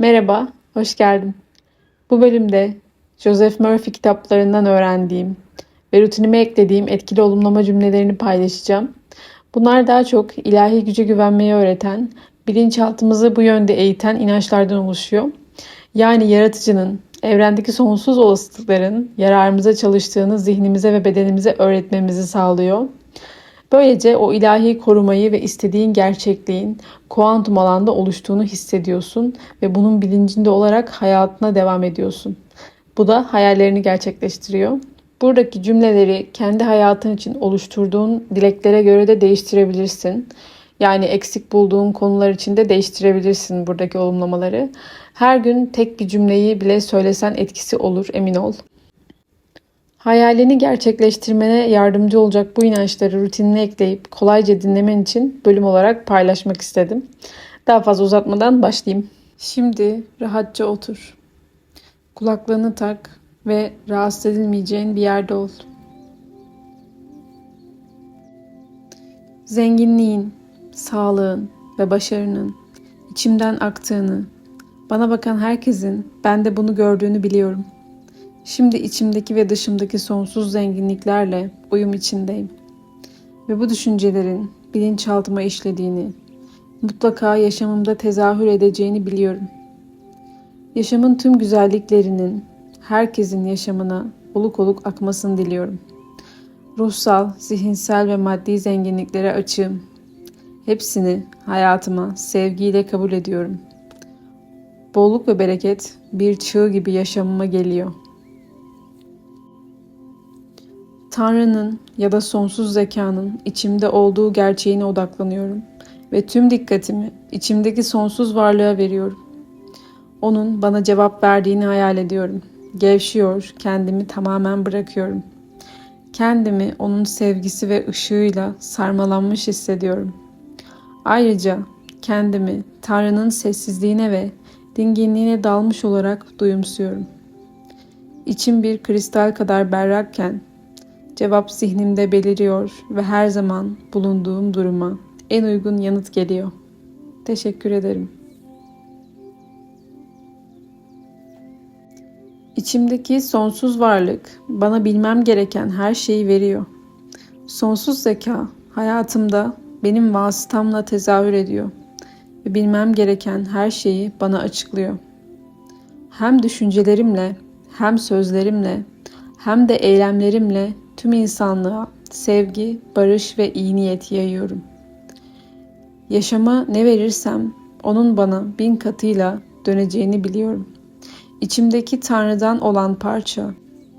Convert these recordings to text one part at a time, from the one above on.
Merhaba, hoş geldin. Bu bölümde Joseph Murphy kitaplarından öğrendiğim ve rutinime eklediğim etkili olumlama cümlelerini paylaşacağım. Bunlar daha çok ilahi güce güvenmeyi öğreten, bilinçaltımızı bu yönde eğiten inançlardan oluşuyor. Yani yaratıcının, evrendeki sonsuz olasılıkların yararımıza çalıştığını zihnimize ve bedenimize öğretmemizi sağlıyor. Böylece o ilahi korumayı ve istediğin gerçekliğin kuantum alanda oluştuğunu hissediyorsun ve bunun bilincinde olarak hayatına devam ediyorsun. Bu da hayallerini gerçekleştiriyor. Buradaki cümleleri kendi hayatın için oluşturduğun dileklere göre de değiştirebilirsin. Yani eksik bulduğun konular için de değiştirebilirsin buradaki olumlamaları. Her gün tek bir cümleyi bile söylesen etkisi olur emin ol. Hayalini gerçekleştirmene yardımcı olacak bu inançları rutinine ekleyip kolayca dinlemen için bölüm olarak paylaşmak istedim. Daha fazla uzatmadan başlayayım. Şimdi rahatça otur. Kulaklığını tak ve rahatsız edilmeyeceğin bir yerde ol. Zenginliğin, sağlığın ve başarının içimden aktığını, bana bakan herkesin bende bunu gördüğünü biliyorum.'' Şimdi içimdeki ve dışımdaki sonsuz zenginliklerle uyum içindeyim. Ve bu düşüncelerin bilinçaltıma işlediğini, mutlaka yaşamımda tezahür edeceğini biliyorum. Yaşamın tüm güzelliklerinin herkesin yaşamına oluk oluk akmasını diliyorum. Ruhsal, zihinsel ve maddi zenginliklere açığım. Hepsini hayatıma sevgiyle kabul ediyorum. Bolluk ve bereket bir çığ gibi yaşamıma geliyor.'' Tanrı'nın ya da sonsuz zekanın içimde olduğu gerçeğine odaklanıyorum ve tüm dikkatimi içimdeki sonsuz varlığa veriyorum. Onun bana cevap verdiğini hayal ediyorum. Gevşiyor, kendimi tamamen bırakıyorum. Kendimi onun sevgisi ve ışığıyla sarmalanmış hissediyorum. Ayrıca kendimi Tanrı'nın sessizliğine ve dinginliğine dalmış olarak duyumsuyorum. İçim bir kristal kadar berrakken Cevap zihnimde beliriyor ve her zaman bulunduğum duruma en uygun yanıt geliyor. Teşekkür ederim. İçimdeki sonsuz varlık bana bilmem gereken her şeyi veriyor. Sonsuz zeka hayatımda benim vasıtamla tezahür ediyor ve bilmem gereken her şeyi bana açıklıyor. Hem düşüncelerimle, hem sözlerimle, hem de eylemlerimle Tüm insanlığa sevgi, barış ve iyi niyet yayıyorum. Yaşama ne verirsem onun bana bin katıyla döneceğini biliyorum. İçimdeki Tanrı'dan olan parça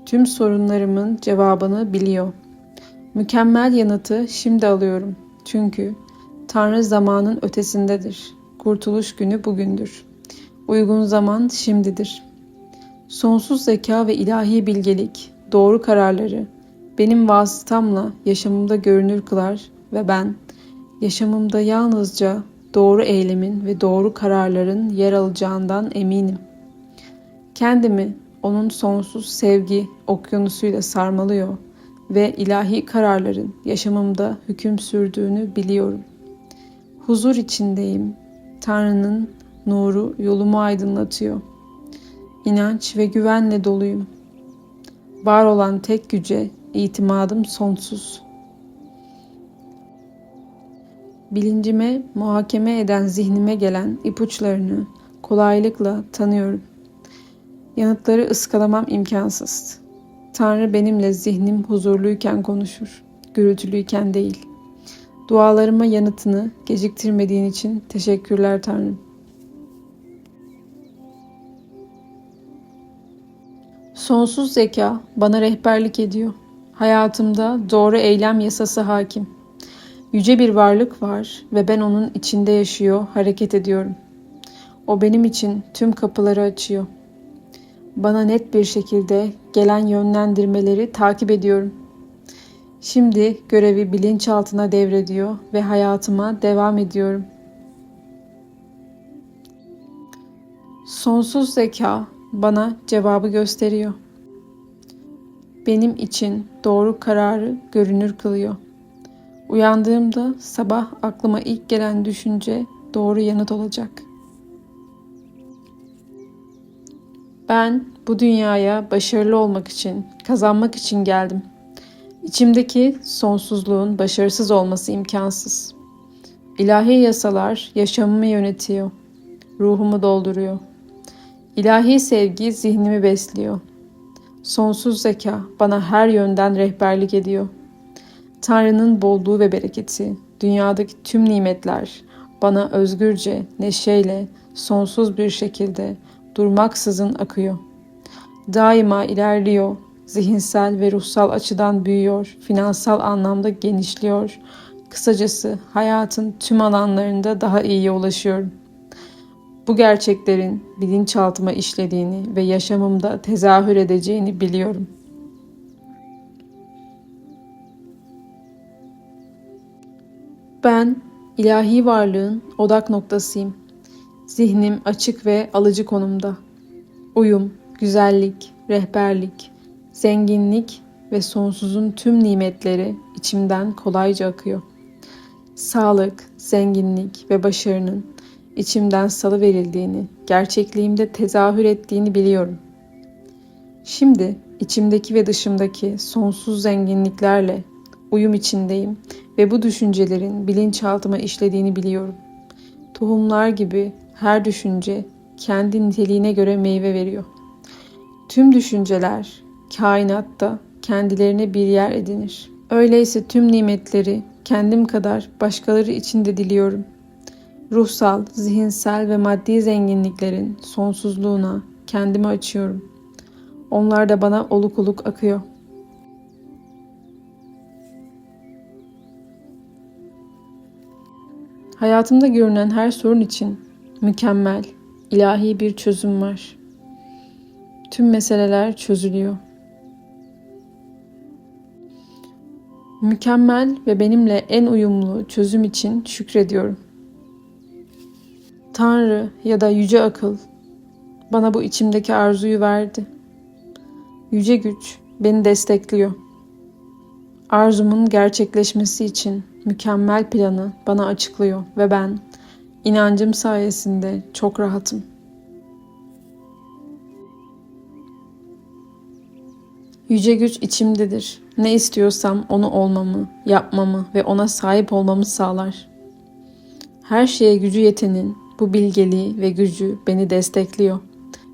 tüm sorunlarımın cevabını biliyor. Mükemmel yanıtı şimdi alıyorum. Çünkü Tanrı zamanın ötesindedir. Kurtuluş günü bugündür. Uygun zaman şimdidir. Sonsuz zeka ve ilahi bilgelik, doğru kararları, benim vasıtamla yaşamımda görünür kılar ve ben yaşamımda yalnızca doğru eylemin ve doğru kararların yer alacağından eminim. Kendimi onun sonsuz sevgi okyanusuyla sarmalıyor ve ilahi kararların yaşamımda hüküm sürdüğünü biliyorum. Huzur içindeyim. Tanrı'nın nuru yolumu aydınlatıyor. İnanç ve güvenle doluyum. Var olan tek güce İtimadım sonsuz. Bilincime muhakeme eden zihnime gelen ipuçlarını kolaylıkla tanıyorum. Yanıtları ıskalamam imkansız. Tanrı benimle zihnim huzurluyken konuşur, gürültülüyken değil. Dualarıma yanıtını geciktirmediğin için teşekkürler Tanrım. Sonsuz zeka bana rehberlik ediyor. Hayatımda doğru eylem yasası hakim. Yüce bir varlık var ve ben onun içinde yaşıyor, hareket ediyorum. O benim için tüm kapıları açıyor. Bana net bir şekilde gelen yönlendirmeleri takip ediyorum. Şimdi görevi bilinçaltına devrediyor ve hayatıma devam ediyorum. Sonsuz zeka bana cevabı gösteriyor benim için doğru kararı görünür kılıyor. Uyandığımda sabah aklıma ilk gelen düşünce doğru yanıt olacak. Ben bu dünyaya başarılı olmak için, kazanmak için geldim. İçimdeki sonsuzluğun başarısız olması imkansız. İlahi yasalar yaşamımı yönetiyor. Ruhumu dolduruyor. İlahi sevgi zihnimi besliyor. Sonsuz zeka bana her yönden rehberlik ediyor. Tanrı'nın bolluğu ve bereketi, dünyadaki tüm nimetler bana özgürce, neşeyle, sonsuz bir şekilde durmaksızın akıyor. Daima ilerliyor, zihinsel ve ruhsal açıdan büyüyor, finansal anlamda genişliyor. Kısacası hayatın tüm alanlarında daha iyiye ulaşıyorum. Bu gerçeklerin bilinçaltıma işlediğini ve yaşamımda tezahür edeceğini biliyorum. Ben ilahi varlığın odak noktasıyım. Zihnim açık ve alıcı konumda. Uyum, güzellik, rehberlik, zenginlik ve sonsuzun tüm nimetleri içimden kolayca akıyor. Sağlık, zenginlik ve başarının içimden salı verildiğini, gerçekliğimde tezahür ettiğini biliyorum. Şimdi içimdeki ve dışımdaki sonsuz zenginliklerle uyum içindeyim ve bu düşüncelerin bilinçaltıma işlediğini biliyorum. Tohumlar gibi her düşünce kendi niteliğine göre meyve veriyor. Tüm düşünceler kainatta kendilerine bir yer edinir. Öyleyse tüm nimetleri kendim kadar başkaları için de diliyorum. Ruhsal, zihinsel ve maddi zenginliklerin sonsuzluğuna kendimi açıyorum. Onlar da bana oluk oluk akıyor. Hayatımda görünen her sorun için mükemmel, ilahi bir çözüm var. Tüm meseleler çözülüyor. Mükemmel ve benimle en uyumlu çözüm için şükrediyorum. Tanrı ya da yüce akıl bana bu içimdeki arzuyu verdi. Yüce güç beni destekliyor. Arzumun gerçekleşmesi için mükemmel planı bana açıklıyor ve ben inancım sayesinde çok rahatım. Yüce güç içimdedir. Ne istiyorsam onu olmamı, yapmamı ve ona sahip olmamı sağlar. Her şeye gücü yetenin bu bilgeliği ve gücü beni destekliyor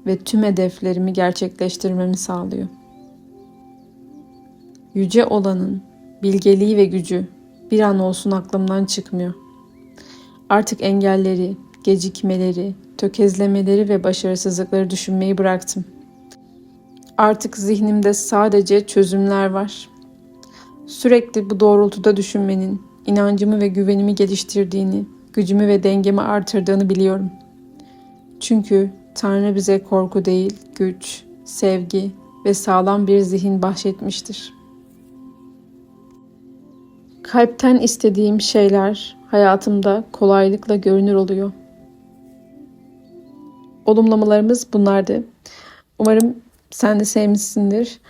ve tüm hedeflerimi gerçekleştirmemi sağlıyor. Yüce olanın bilgeliği ve gücü bir an olsun aklımdan çıkmıyor. Artık engelleri, gecikmeleri, tökezlemeleri ve başarısızlıkları düşünmeyi bıraktım. Artık zihnimde sadece çözümler var. Sürekli bu doğrultuda düşünmenin inancımı ve güvenimi geliştirdiğini, gücümü ve dengemi artırdığını biliyorum. Çünkü Tanrı bize korku değil, güç, sevgi ve sağlam bir zihin bahşetmiştir. Kalpten istediğim şeyler hayatımda kolaylıkla görünür oluyor. Olumlamalarımız bunlardı. Umarım sen de sevmişsindir.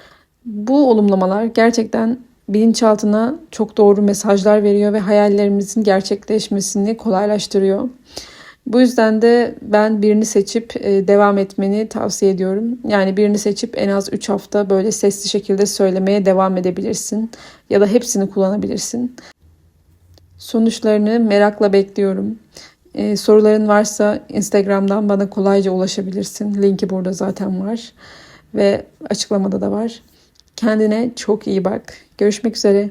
Bu olumlamalar gerçekten bilinçaltına çok doğru mesajlar veriyor ve hayallerimizin gerçekleşmesini kolaylaştırıyor. Bu yüzden de ben birini seçip e, devam etmeni tavsiye ediyorum. Yani birini seçip en az 3 hafta böyle sesli şekilde söylemeye devam edebilirsin. Ya da hepsini kullanabilirsin. Sonuçlarını merakla bekliyorum. Ee, soruların varsa Instagram'dan bana kolayca ulaşabilirsin. Linki burada zaten var. Ve açıklamada da var. Kendine çok iyi bak. Görüşmek üzere.